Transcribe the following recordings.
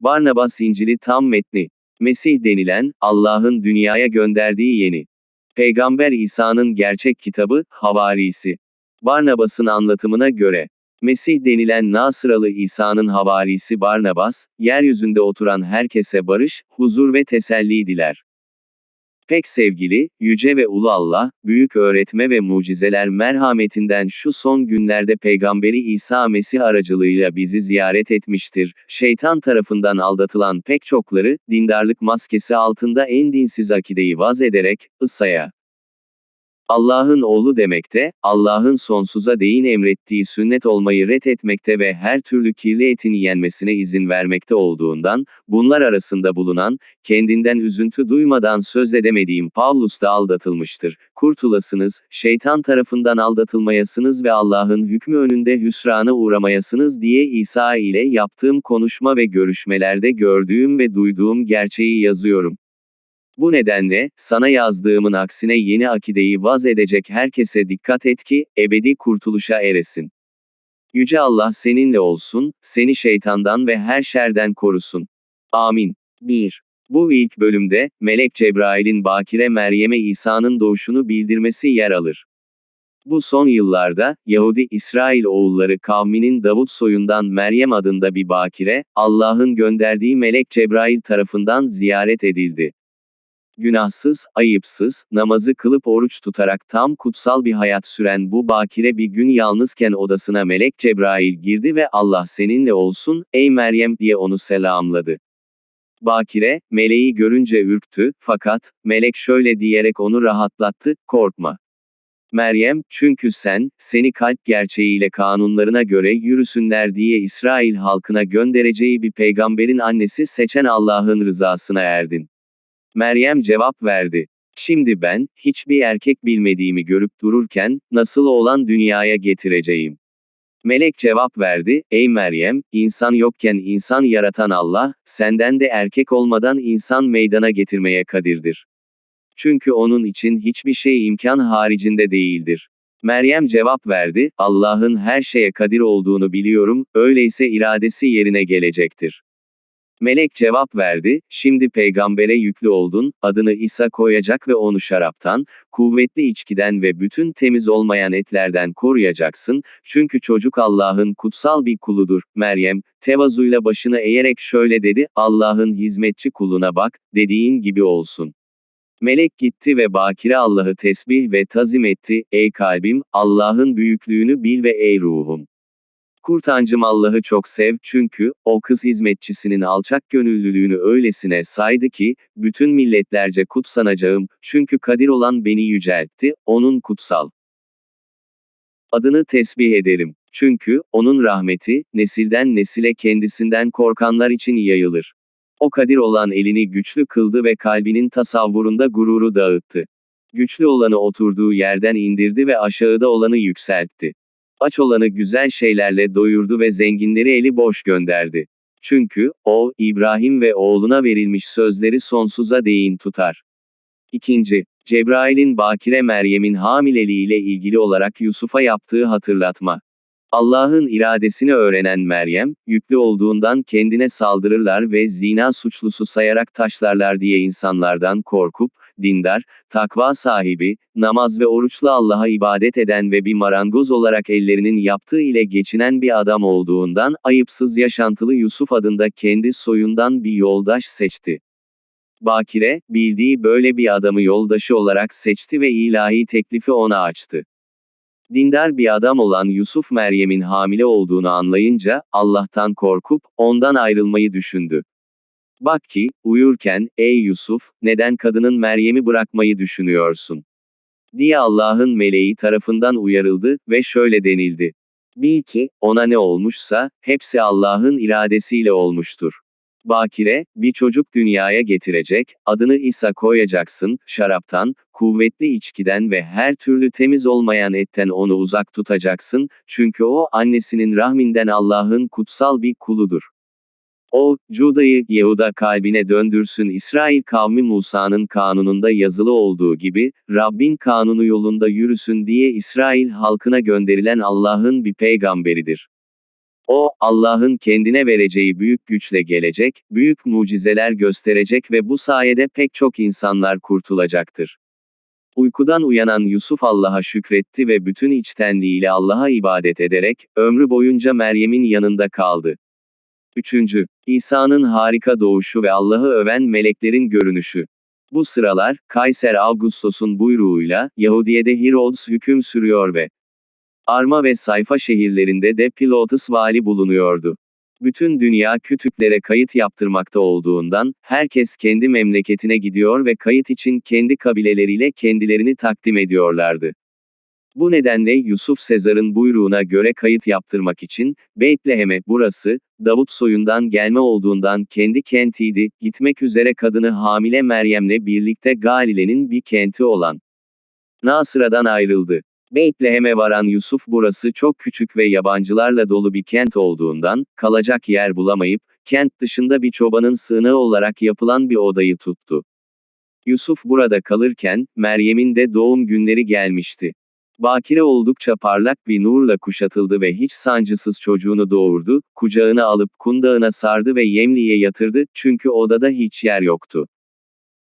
Barnabas İncil'i tam metni. Mesih denilen, Allah'ın dünyaya gönderdiği yeni. Peygamber İsa'nın gerçek kitabı, Havarisi. Barnabas'ın anlatımına göre, Mesih denilen Nasıralı İsa'nın havarisi Barnabas, yeryüzünde oturan herkese barış, huzur ve teselli diler. Pek sevgili, yüce ve ulu Allah, büyük öğretme ve mucizeler merhametinden şu son günlerde Peygamberi İsa Mesih aracılığıyla bizi ziyaret etmiştir. Şeytan tarafından aldatılan pek çokları, dindarlık maskesi altında en dinsiz akideyi vaz ederek, ısaya, Allah'ın oğlu demekte, Allah'ın sonsuza değin emrettiği sünnet olmayı ret etmekte ve her türlü kirli etin yenmesine izin vermekte olduğundan, bunlar arasında bulunan, kendinden üzüntü duymadan söz edemediğim Pavlus da aldatılmıştır. Kurtulasınız, şeytan tarafından aldatılmayasınız ve Allah'ın hükmü önünde hüsrana uğramayasınız diye İsa ile yaptığım konuşma ve görüşmelerde gördüğüm ve duyduğum gerçeği yazıyorum. Bu nedenle, sana yazdığımın aksine yeni akideyi vaz edecek herkese dikkat et ki, ebedi kurtuluşa eresin. Yüce Allah seninle olsun, seni şeytandan ve her şerden korusun. Amin. 1. Bu ilk bölümde, Melek Cebrail'in Bakire Meryem'e İsa'nın doğuşunu bildirmesi yer alır. Bu son yıllarda, Yahudi İsrail oğulları kavminin Davut soyundan Meryem adında bir bakire, Allah'ın gönderdiği Melek Cebrail tarafından ziyaret edildi günahsız, ayıpsız, namazı kılıp oruç tutarak tam kutsal bir hayat süren bu bakire bir gün yalnızken odasına melek Cebrail girdi ve Allah seninle olsun, ey Meryem diye onu selamladı. Bakire, meleği görünce ürktü, fakat, melek şöyle diyerek onu rahatlattı, korkma. Meryem, çünkü sen, seni kalp gerçeğiyle kanunlarına göre yürüsünler diye İsrail halkına göndereceği bir peygamberin annesi seçen Allah'ın rızasına erdin. Meryem cevap verdi. Şimdi ben, hiçbir erkek bilmediğimi görüp dururken, nasıl oğlan dünyaya getireceğim? Melek cevap verdi, ey Meryem, insan yokken insan yaratan Allah, senden de erkek olmadan insan meydana getirmeye kadirdir. Çünkü onun için hiçbir şey imkan haricinde değildir. Meryem cevap verdi, Allah'ın her şeye kadir olduğunu biliyorum, öyleyse iradesi yerine gelecektir. Melek cevap verdi, şimdi peygambere yüklü oldun, adını İsa koyacak ve onu şaraptan, kuvvetli içkiden ve bütün temiz olmayan etlerden koruyacaksın, çünkü çocuk Allah'ın kutsal bir kuludur. Meryem, tevazuyla başını eğerek şöyle dedi, Allah'ın hizmetçi kuluna bak, dediğin gibi olsun. Melek gitti ve bakire Allah'ı tesbih ve tazim etti, ey kalbim, Allah'ın büyüklüğünü bil ve ey ruhum. Kurtancım Allah'ı çok sev çünkü, o kız hizmetçisinin alçak gönüllülüğünü öylesine saydı ki, bütün milletlerce kutsanacağım, çünkü kadir olan beni yüceltti, onun kutsal. Adını tesbih ederim. Çünkü, onun rahmeti, nesilden nesile kendisinden korkanlar için yayılır. O kadir olan elini güçlü kıldı ve kalbinin tasavvurunda gururu dağıttı. Güçlü olanı oturduğu yerden indirdi ve aşağıda olanı yükseltti. Aç olanı güzel şeylerle doyurdu ve zenginleri eli boş gönderdi. Çünkü, o, İbrahim ve oğluna verilmiş sözleri sonsuza değin tutar. İkinci, Cebrail'in Bakire Meryem'in hamileliğiyle ilgili olarak Yusuf'a yaptığı hatırlatma. Allah'ın iradesini öğrenen Meryem, yüklü olduğundan kendine saldırırlar ve zina suçlusu sayarak taşlarlar diye insanlardan korkup, dindar, takva sahibi, namaz ve oruçla Allah'a ibadet eden ve bir marangoz olarak ellerinin yaptığı ile geçinen bir adam olduğundan, ayıpsız yaşantılı Yusuf adında kendi soyundan bir yoldaş seçti. Bakire, bildiği böyle bir adamı yoldaşı olarak seçti ve ilahi teklifi ona açtı. Dindar bir adam olan Yusuf Meryem'in hamile olduğunu anlayınca, Allah'tan korkup, ondan ayrılmayı düşündü. Bak ki, uyurken, ey Yusuf, neden kadının Meryem'i bırakmayı düşünüyorsun? Diye Allah'ın meleği tarafından uyarıldı ve şöyle denildi. Bil ki, ona ne olmuşsa, hepsi Allah'ın iradesiyle olmuştur. Bakire, bir çocuk dünyaya getirecek, adını İsa koyacaksın, şaraptan, kuvvetli içkiden ve her türlü temiz olmayan etten onu uzak tutacaksın, çünkü o, annesinin rahminden Allah'ın kutsal bir kuludur. O, Cuda'yı, Yehuda kalbine döndürsün İsrail kavmi Musa'nın kanununda yazılı olduğu gibi, Rabbin kanunu yolunda yürüsün diye İsrail halkına gönderilen Allah'ın bir peygamberidir. O, Allah'ın kendine vereceği büyük güçle gelecek, büyük mucizeler gösterecek ve bu sayede pek çok insanlar kurtulacaktır. Uykudan uyanan Yusuf Allah'a şükretti ve bütün içtenliğiyle Allah'a ibadet ederek, ömrü boyunca Meryem'in yanında kaldı. 3. İsa'nın harika doğuşu ve Allah'ı öven meleklerin görünüşü. Bu sıralar, Kayser Augustos'un buyruğuyla, Yahudiye'de Herodes hüküm sürüyor ve Arma ve Sayfa şehirlerinde de Pilotus vali bulunuyordu. Bütün dünya kütüplere kayıt yaptırmakta olduğundan, herkes kendi memleketine gidiyor ve kayıt için kendi kabileleriyle kendilerini takdim ediyorlardı. Bu nedenle Yusuf Sezar'ın buyruğuna göre kayıt yaptırmak için, Beytlehem'e, burası, Davut soyundan gelme olduğundan kendi kentiydi, gitmek üzere kadını hamile Meryem'le birlikte Galile'nin bir kenti olan Nasıra'dan ayrıldı. Beytlehem'e varan Yusuf burası çok küçük ve yabancılarla dolu bir kent olduğundan, kalacak yer bulamayıp, kent dışında bir çobanın sığınağı olarak yapılan bir odayı tuttu. Yusuf burada kalırken, Meryem'in de doğum günleri gelmişti. Bakire oldukça parlak bir nurla kuşatıldı ve hiç sancısız çocuğunu doğurdu, kucağına alıp kundağına sardı ve yemliğe yatırdı, çünkü odada hiç yer yoktu.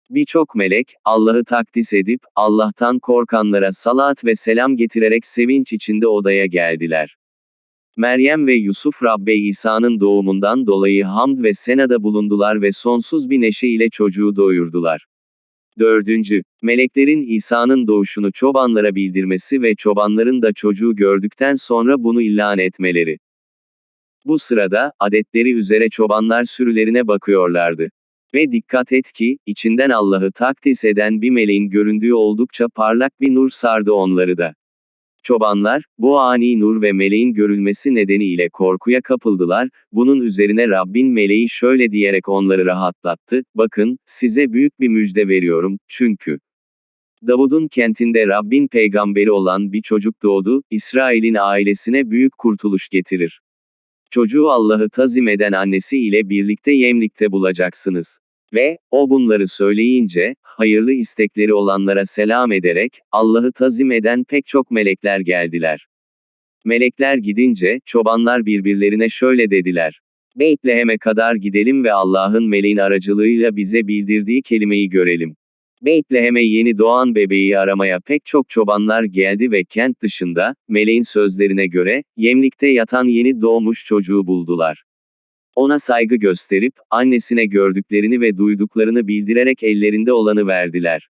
Birçok melek, Allah'ı takdis edip, Allah'tan korkanlara salat ve selam getirerek sevinç içinde odaya geldiler. Meryem ve Yusuf Rabbe İsa'nın doğumundan dolayı hamd ve senada bulundular ve sonsuz bir neşe ile çocuğu doyurdular. 4. Meleklerin İsa'nın doğuşunu çobanlara bildirmesi ve çobanların da çocuğu gördükten sonra bunu ilan etmeleri. Bu sırada, adetleri üzere çobanlar sürülerine bakıyorlardı. Ve dikkat et ki, içinden Allah'ı takdis eden bir meleğin göründüğü oldukça parlak bir nur sardı onları da. Çobanlar, bu ani nur ve meleğin görülmesi nedeniyle korkuya kapıldılar, bunun üzerine Rabbin meleği şöyle diyerek onları rahatlattı, bakın, size büyük bir müjde veriyorum, çünkü Davud'un kentinde Rabbin peygamberi olan bir çocuk doğdu, İsrail'in ailesine büyük kurtuluş getirir. Çocuğu Allah'ı tazim eden annesi ile birlikte yemlikte bulacaksınız. Ve, o bunları söyleyince, hayırlı istekleri olanlara selam ederek, Allah'ı tazim eden pek çok melekler geldiler. Melekler gidince, çobanlar birbirlerine şöyle dediler. Beytlehem'e kadar gidelim ve Allah'ın meleğin aracılığıyla bize bildirdiği kelimeyi görelim. Beytlehem'e yeni doğan bebeği aramaya pek çok çobanlar geldi ve kent dışında, meleğin sözlerine göre, yemlikte yatan yeni doğmuş çocuğu buldular. Ona saygı gösterip, annesine gördüklerini ve duyduklarını bildirerek ellerinde olanı verdiler.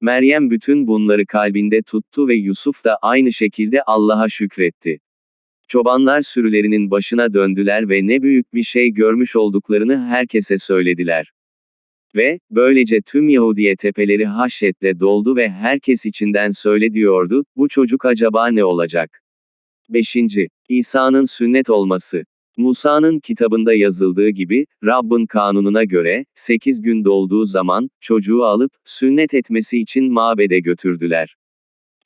Meryem bütün bunları kalbinde tuttu ve Yusuf da aynı şekilde Allah'a şükretti. Çobanlar sürülerinin başına döndüler ve ne büyük bir şey görmüş olduklarını herkese söylediler. Ve, böylece tüm Yahudiye tepeleri haşyetle doldu ve herkes içinden söyle diyordu, bu çocuk acaba ne olacak? 5. İsa'nın sünnet olması. Musa'nın kitabında yazıldığı gibi, Rabbin kanununa göre, 8 gün dolduğu zaman, çocuğu alıp, sünnet etmesi için mabede götürdüler.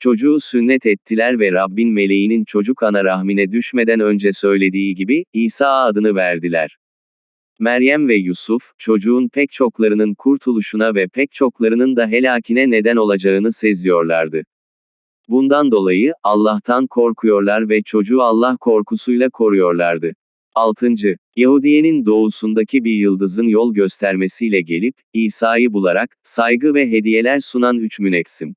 Çocuğu sünnet ettiler ve Rabbin meleğinin çocuk ana rahmine düşmeden önce söylediği gibi, İsa adını verdiler. Meryem ve Yusuf, çocuğun pek çoklarının kurtuluşuna ve pek çoklarının da helakine neden olacağını seziyorlardı. Bundan dolayı, Allah'tan korkuyorlar ve çocuğu Allah korkusuyla koruyorlardı. 6. Yahudiye'nin doğusundaki bir yıldızın yol göstermesiyle gelip, İsa'yı bularak, saygı ve hediyeler sunan üç müneksim.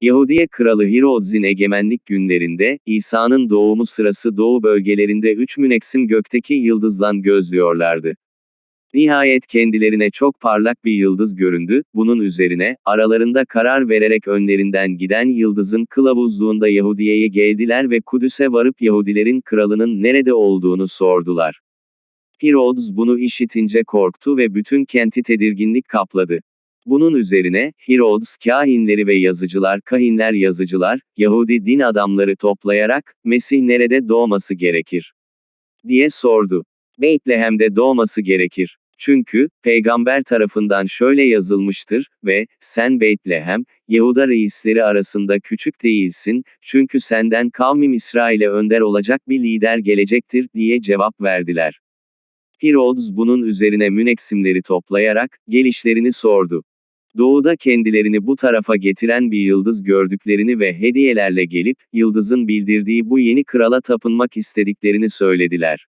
Yahudiye kralı Herodes'in egemenlik günlerinde, İsa'nın doğumu sırası doğu bölgelerinde üç müneksim gökteki yıldızlan gözlüyorlardı. Nihayet kendilerine çok parlak bir yıldız göründü, bunun üzerine, aralarında karar vererek önlerinden giden yıldızın kılavuzluğunda Yahudiye'ye geldiler ve Kudüs'e varıp Yahudilerin kralının nerede olduğunu sordular. Herodes bunu işitince korktu ve bütün kenti tedirginlik kapladı. Bunun üzerine, Herodes kahinleri ve yazıcılar kahinler yazıcılar, Yahudi din adamları toplayarak, Mesih nerede doğması gerekir? diye sordu. Beytlehem'de doğması gerekir. Çünkü, peygamber tarafından şöyle yazılmıştır, ve, sen Beytlehem, Yahuda reisleri arasında küçük değilsin, çünkü senden kavmim İsrail'e önder olacak bir lider gelecektir, diye cevap verdiler. Herodes bunun üzerine müneksimleri toplayarak, gelişlerini sordu. Doğuda kendilerini bu tarafa getiren bir yıldız gördüklerini ve hediyelerle gelip, yıldızın bildirdiği bu yeni krala tapınmak istediklerini söylediler.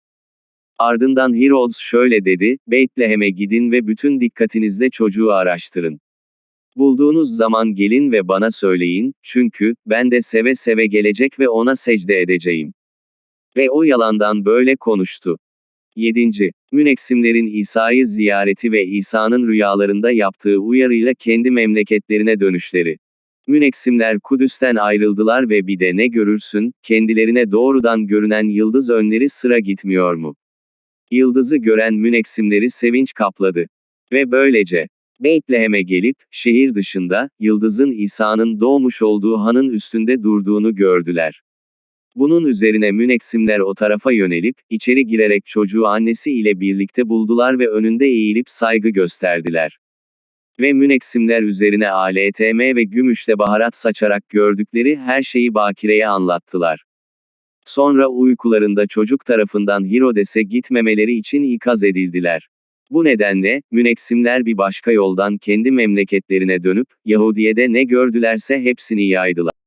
Ardından Herodes şöyle dedi, Beytlehem'e gidin ve bütün dikkatinizle çocuğu araştırın. Bulduğunuz zaman gelin ve bana söyleyin, çünkü, ben de seve seve gelecek ve ona secde edeceğim. Ve o yalandan böyle konuştu. 7. Müneksimlerin İsa'yı ziyareti ve İsa'nın rüyalarında yaptığı uyarıyla kendi memleketlerine dönüşleri. Müneksimler Kudüs'ten ayrıldılar ve bir de ne görürsün, kendilerine doğrudan görünen yıldız önleri sıra gitmiyor mu? Yıldızı gören müneksimleri sevinç kapladı. Ve böylece, Beytlehem'e gelip, şehir dışında, yıldızın İsa'nın doğmuş olduğu hanın üstünde durduğunu gördüler. Bunun üzerine müneksimler o tarafa yönelip, içeri girerek çocuğu annesi ile birlikte buldular ve önünde eğilip saygı gösterdiler. Ve müneksimler üzerine ALTM ve gümüşle baharat saçarak gördükleri her şeyi Bakire'ye anlattılar. Sonra uykularında çocuk tarafından Hirodes'e gitmemeleri için ikaz edildiler. Bu nedenle, müneksimler bir başka yoldan kendi memleketlerine dönüp, Yahudiye'de ne gördülerse hepsini yaydılar.